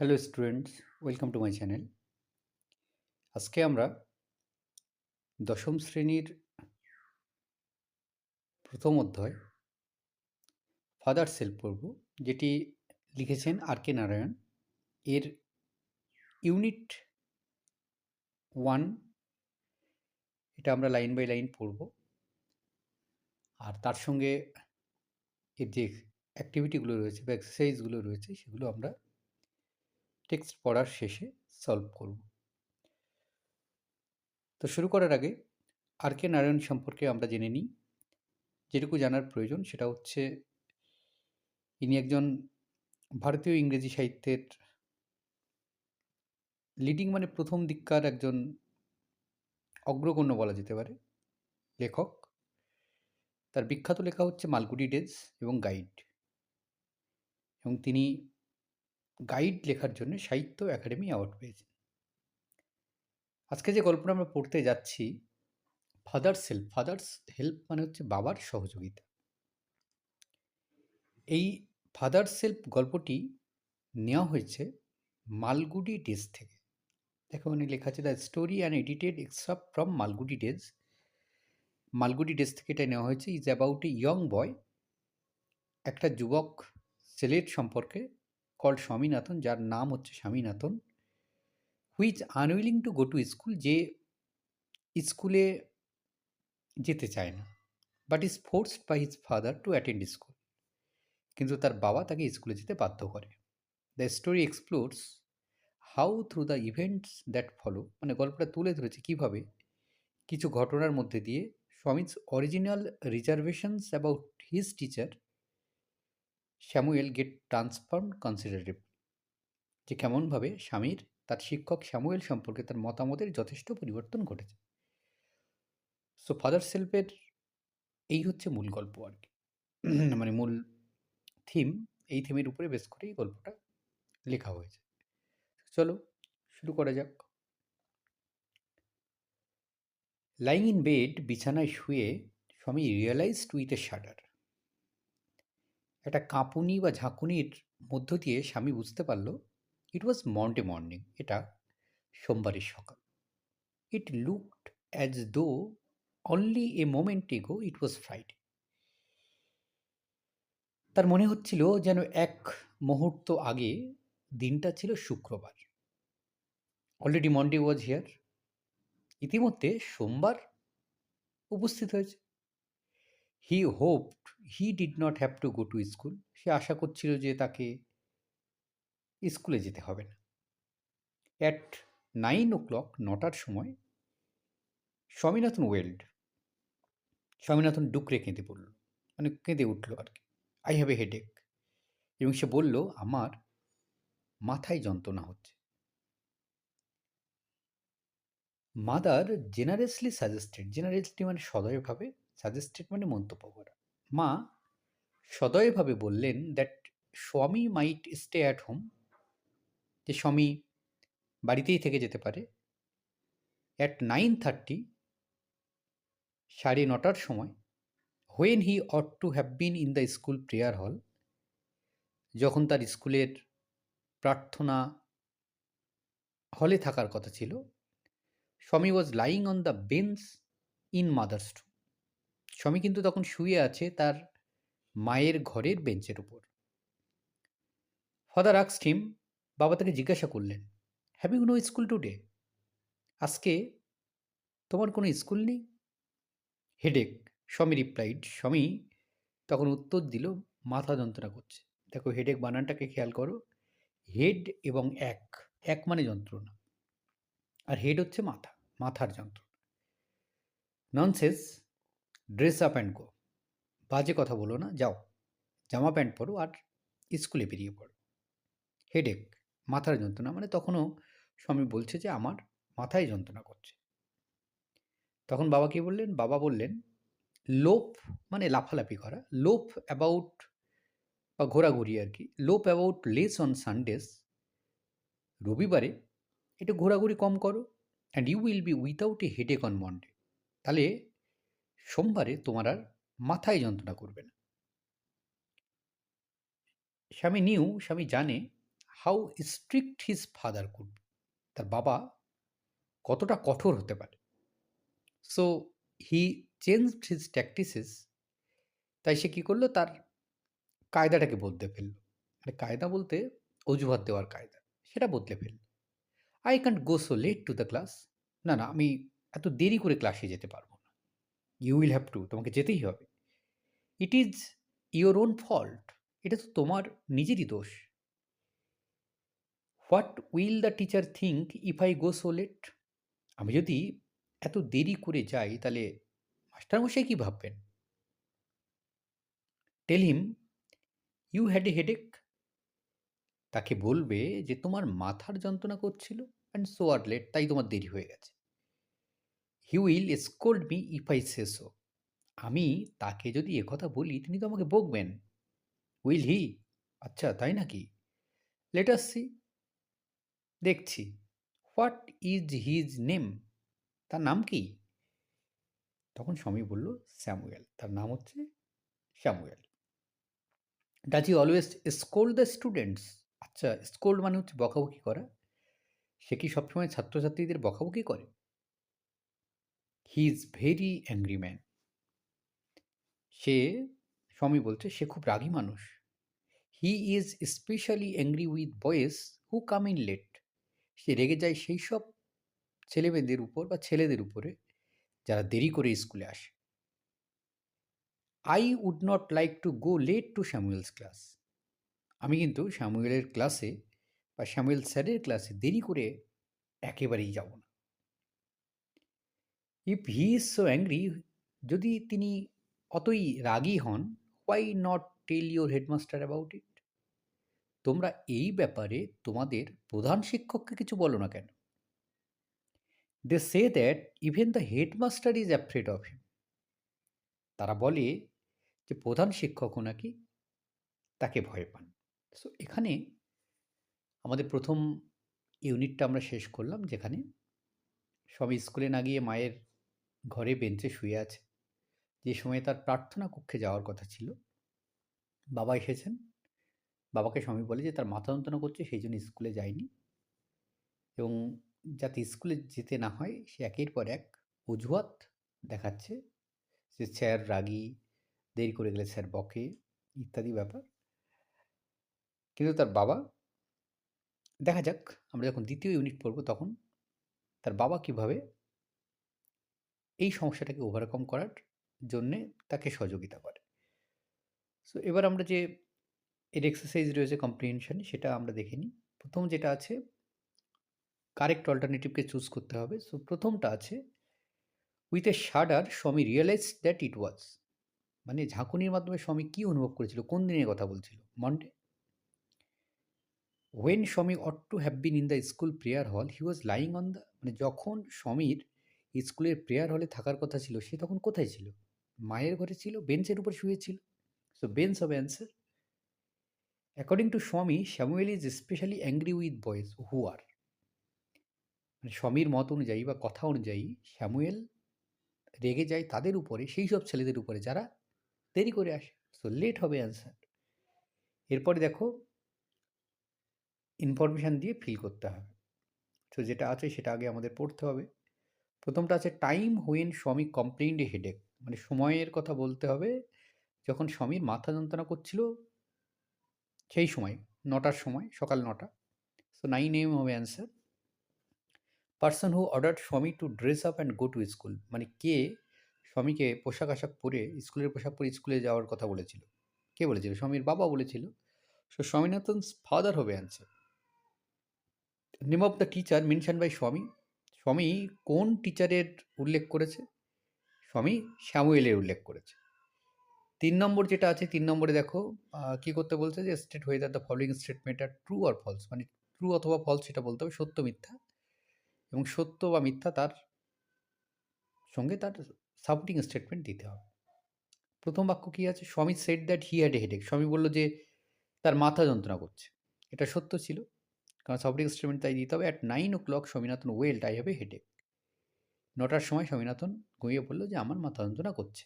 Hello students welcome to my channel আজকে আমরা দশম শ্রেণির প্রথম অধ্যায় ফাদার সেলফ পড়ব, যেটি লিখেছেন আর কে নারায়ণ। এর ইউনিট ওয়ান এটা আমরা লাইন বাই লাইন পড়ব। আর তার সঙ্গে এর যে অ্যাক্টিভিটিগুলো রয়েছে বা এক্সারসাইজগুলো রয়েছে, সেগুলো আমরা টেক্সট পড়ার শেষে সলভ করব। তো শুরু করার আগে আর কে নারায়ণ সম্পর্কে আমরা জেনে নিই। যেটুকু জানার প্রয়োজন সেটা হচ্ছে, ইনি একজন ভারতীয় ইংরেজি সাহিত্যের লিডিং মানে প্রথম দিককার একজন অগ্রগণ্য বলা যেতে পারে, লেখক। তার বিখ্যাত লেখা হচ্ছে মালগুডি ডেজ এবং গাইড। এবং তিনি গাইড লেখার জন্য সাহিত্য একাডেমি অ্যাওয়ার্ড পেয়েছেন আজকে যে গল্পটা আমরা পড়তে যাচ্ছি ফাদার্স হেল্প ফাদার্স হেল্প মানে হচ্ছে বাবার সহযোগিতা। এই ফাদার্স হেল্প গল্পটি নেওয়া হয়েছে মালগুডি ডেজ থেকে। দেখো মানে লেখা আছে the story and edited extra from Malgudi days Malgudi days থেকে এটা নেওয়া হয়েছে is about a young boy একটা যুবক, ছেলের সম্পর্কে কল্ড স্বামীনাথন যার নাম হচ্ছে Swaminathan which unwilling to go to school যে স্কুলে যেতে চায় না but is forced by his father to attend school কিন্তু তার বাবা তাকে স্কুলে যেতে বাধ্য করে। The story explores how through the events that follow মানে গল্পটা তুলে ধরেছে কীভাবে কিছু ঘটনার মধ্যে দিয়ে Swami's original reservations about his teacher Samuel get transform considerative, যে কেমনভাবে স্বামীর, তার শিক্ষক স্যামুয়েল সম্পর্কে তার মতামতের যথেষ্ট পরিবর্তন ঘটেছে। সো ফাদার সেলফের এই হচ্ছে মূল গল্প আর কি। মানে মূল থিম এই থিমের উপরে বেশ করে এই গল্পটা লেখা হয়েছে। চলো, শুরু করা যাক। লাইং ইন বেড বিছানায় শুয়ে, স্বামী রিয়েলাইজড উইথ এ শাডার একটা কাঁপুনি বা ঝাঁকুনির মধ্য দিয়ে স্বামী বুঝতে পারল ইট ওয়াজ মন্ডে মর্নিং এটা সোমবারের সকাল। It looked as though only a moment ago it was Friday তার মনে হচ্ছিল যেন এক মুহূর্ত আগে দিনটা ছিল শুক্রবার। অলরেডি মন্ডে ওয়াজ হিয়ার ইতিমধ্যে সোমবার উপস্থিত হয়েছে। He hoped he did not have to go to school সে আশা করছিল যে তাকে স্কুলে যেতে হবে না। অ্যাট নাইন ও ক্লক নটার সময় স্বামীনাথন ওয়েল্ড, স্বামীনাথন ডুকরে কেঁদে পড়ল। মানে কেঁদে উঠল আর কি। আই হ্যাভ এ হেডেক এবং সে বলল, আমার মাথায় যন্ত্রণা হচ্ছে। মাদার জেনারেসলি সাজেস্টেড জেনারেসলি মানে সদয়ভাবে সাজেস্টেড মানে মন্তব্য করা। মা সদয়ভাবে বললেন দ্যাট স্বামী মাইট স্টে অ্যাট হোম যে স্বামী বাড়িতেই থেকে যেতে পারে। অ্যাট নাইন থার্টি সাড়ে নটার সময় when he ought to have been in the school prayer hall যখন তার স্কুলের প্রার্থনা হলে থাকার কথা ছিল, Swami was lying on the bench in mother's room Swami কিন্তু তখন শুয়ে আছে তার মায়ের ঘরের বেঞ্চের উপর। ফাদার আক্সড হিম বাবা তাকে জিজ্ঞাসা করলেন হ্যাভিং নো স্কুল টুডে আজকে তোমার কোনো স্কুল নেই? হেডেক স্বামী রিপ্লাইড স্বামী তখন উত্তর দিল, মাথা যন্ত্রণা করছে। দেখো হেডেক বানানটাকে খেয়াল করো হেড এবং এক এক মানে যন্ত্রণা। আর হেড হচ্ছে মাথা, মাথার যন্ত্রণা। Nonsense dress up and go. বাজে কথা বলো না, যাও। জামা প্যান্ট পরো আর স্কুলে বেরিয়ে পড়ো। হেডেক মাথার যন্ত্রণা মানে তখনও স্বামী বলছে যে আমার মাথায় যন্ত্রণা করছে। তখন বাবা কি বললেন? বাবা বললেন, লোপ মানে লাফালাফি করা, লোপ অ্যাবাউট বা ঘোরাঘুরি আর কি, লোপ অ্যাবাউট লেস অন সানডেস রবিবারে একটু ঘোরাঘুরি কম করো and you will be without a headache on Monday তাহলে সোমবারে তোমার আর মাথায় যন্ত্রণা করবে না। স্বামী নিউ, স্বামী জানে how strict his father could তার বাবা কতটা কঠোর হতে পারে। So he change his tactics তাই সে কী করল? তার কায়দাটাকে বদলে ফেলল। মানে কায়দা বলতে অজুহাত দেওয়ার কায়দা, সেটা বদলে ফেলল। I can't go so late to the class না না, আমি এত দেরি করে ক্লাসে যেতে পারব ইউ উইল হ্যাভ টু তোমাকে যেতেই হবে। It is your own fault এটা তো তোমার নিজেরই দোষ। What will the teacher think if I go so late আমি যদি এত দেরি করে যাই, তাহলে মাস্টারমশাই কী ভাববেন? Tell him you had a headache তাকে বলবে যে, তোমার মাথার যন্ত্রণা করছিল অ্যান্ড সো আর লেট তাই তোমার দেরি হয়ে গেছে। He will scold me if I say so আমি তাকে যদি একথা বলি, তিনি তো আমাকে বকবেন। উইল হি আচ্ছা তাই নাকি? লেটার সি দেখছি। হোয়াট ইজ হিজ নেম তার নাম কি? তখন স্বামী বলল, স্যামুয়েল। তার নাম হচ্ছে Samuel. Does he always scold the students আচ্ছা স্কোল্ড মানে হচ্ছে বকাবকি করা। সে কি সবসময় ছাত্রছাত্রীদের বকাবকি করে? He is very angry man সে, স্বামী বলছে, সে খুব রাগী মানুষ। He is specially angry with boys who come in late সে রেগে যায় সেই সব ছেলেমেয়েদের উপর বা ছেলেদের উপরে, যারা দেরি করে স্কুলে আসে। I would not like to go late to Samuel's class আমি কিন্তু শ্যামুয়েলের ক্লাসে বা শ্যামুয়েল স্যারের ক্লাসে দেরি করে একেবারেই যাব না। If he is so angry যদি তিনি অতই রাগী হন why not tell your headmaster about it তোমরা এই ব্যাপারে তোমাদের প্রধান শিক্ষককে কিছু বলো না কেন? They say that even the headmaster is afraid of him তারা বলে যে প্রধান শিক্ষকও নাকি তাকে ভয় পান। সো এখানে আমাদের প্রথম ইউনিটটা আমরা শেষ করলাম, যেখানে সব স্কুলে না গিয়ে মায়ের ঘরে বেঞ্চে শুয়ে আছে। যে সময় তার প্রার্থনা কক্ষে যাওয়ার কথা ছিল। বাবা এসেছেন। বাবাকে স্বামী বলে যে তার মাথা যন্ত্রণা করছে, সেই জন্য স্কুলে যায়নি। এবং যাতে স্কুলে যেতে না হয়, সে একের পর এক অজুহাত দেখাচ্ছে যে, স্যার রাগী, দেরি করে গেলে স্যার বকে, ইত্যাদি ব্যাপার। কিন্তু তার বাবা, দেখা যাক, আমরা যখন দ্বিতীয় ইউনিট পড়ব তখন, তার বাবা কীভাবে এই সমস্যাটাকে ওভারকাম করার জন্যে তাকে সহযোগিতা করে। সো এবার আমরা যে এর এক্সারসাইজ রয়েছে কম্প্রিহেনশন সেটা আমরা দেখে নিই। প্রথম যেটা আছে কারেক্ট অল্টারনেটিভকে চুজ করতে হবে। সো প্রথমটা আছে উইথ এ শাডার স্বামী রিয়েলাইজ দ্যাট ইট ওয়াজ মানে ঝাঁকুনির মাধ্যমে স্বামী কী অনুভব করেছিল? কোন দিনের কথা বলছিল? Monday when Swami ought to have been in the school prayer hall he was lying on the মানে যখন স্বামীর স্কুলের প্রেয়ার হলে থাকার কথা ছিল, সে তখন কোথায় ছিল? মায়ের ঘরে ছিল, বেঞ্চের উপর শুয়েছিল so bench of answer according to Swami Samuel is specially angry with boys who are মানে স্বামীর মত অনুযায়ী বা কথা অনুযায়ী শ্যামুয়েল রেগে যায় তাদের উপরে, সেই সব ছেলেদের উপরে যারা দেরি করে আসে। সো লেট হবে অ্যান্সার এরপরে দেখো ইনফরমেশান দিয়ে ফিল করতে হবে। তো যেটা আছে সেটা আগে আমাদের পড়তে হবে। প্রথমটা আছে টাইম হুইন স্বামী কমপ্লেইন্ড এ হেডেক মানে সময়ের কথা বলতে হবে, যখন স্বামীর মাথা যন্ত্রণা করছিল, সেই সময়, নটার সময়, সকাল নটা। সো নাইন এম হবে answer person who order Swami to dress up and go to school মানে কে স্বামীকে পোশাক আশাক পরে স্কুলের পোশাক পরে স্কুলে যাওয়ার কথা বলেছিল। কে বলেছিল? স্বামীর বাবা বলেছিল। সো স্বামীনাথন ফাদার হবে answer name of the teacher mention by Swami. Swami কোন টিচারের উল্লেখ করেছে? স্বামী শ্যামুয়েলের উল্লেখ করেছে। তিন নম্বর যেটা আছে, তিন নম্বরে দেখো কি করতে বলছে যে স্টেট হয়ে the following statement are true or false মানে ট্রু অথবা ফলস সেটা বলতে হবে, সত্য, মিথ্যা। এবং সত্য বা মিথ্যা তার সঙ্গে তার সাপোর্টিং স্টেটমেন্ট দিতে হবে। প্রথম বাক্য কী আছে? Swami said that he had a headache Swami বলল যে, তার মাথা যন্ত্রণা করছে। এটা সত্য ছিল। কারণ সাপোর্টিং স্টেটমেন্ট তাই দিতে হবে। At nine o'clock Swaminathan well টাই হবে হেডেক নটার সময় স্বামীনাথন ঘুমিয়ে পড়ল যে আমার মাথা যন্ত্রণা করছে।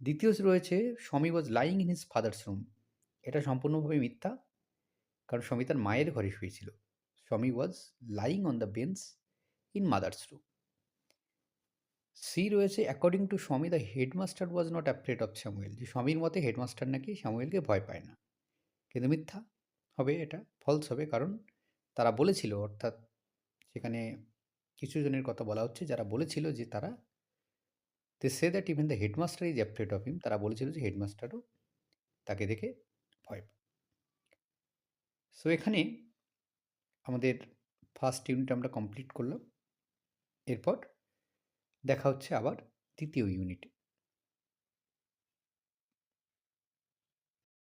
দ্বিতীয় রয়েছে, Swami was lying in his father's room এটা সম্পূর্ণভাবে মিথ্যা, কারণ স্বামী তার মায়ের ঘরে শুয়েছিল। Swami was lying on the bench in mother's room C রয়েছে according to Swami the headmaster was not afraid of Samuel যে স্বামীর মতে হেডমাস্টার নাকি স্যামুয়েলকে ভয় পায় না। কিন্তু মিথ্যা। হবে এটা ফলস হবে। কারণ তারা বলেছিল, অর্থাৎ সেখানে কিছু জনের কথা বলা হচ্ছে, যারা বলেছিল যে তারা they say that even the headmaster is afraid of him তারা বলেছিল যে হেডমাস্টারও তাকে দেখে ভয় পায়। সো এখানে আমাদের ফার্স্ট ইউনিট আমরা কমপ্লিট করলাম। এরপর দেখা হচ্ছে আবার দ্বিতীয় ইউনিটে